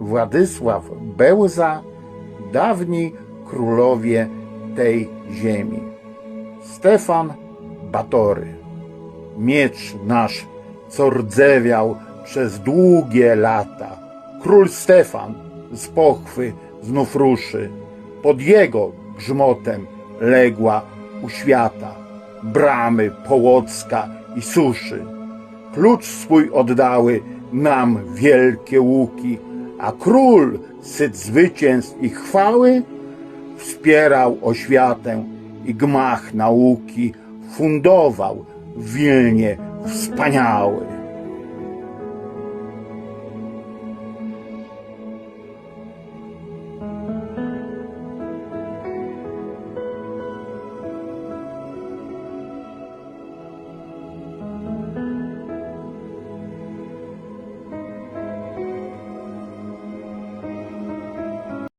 Władysław Bełza, dawni królowie tej ziemi. Stefan Batory, miecz nasz, co rdzewiał przez długie lata. Król Stefan z pochwy znów ruszy, pod jego grzmotem legła u świata bramy Połocka i Suszy. Klucz swój oddały nam wielkie łuki, a król, syt zwycięstw i chwały, wspierał oświatę i gmach nauki fundował w Wilnie wspaniały.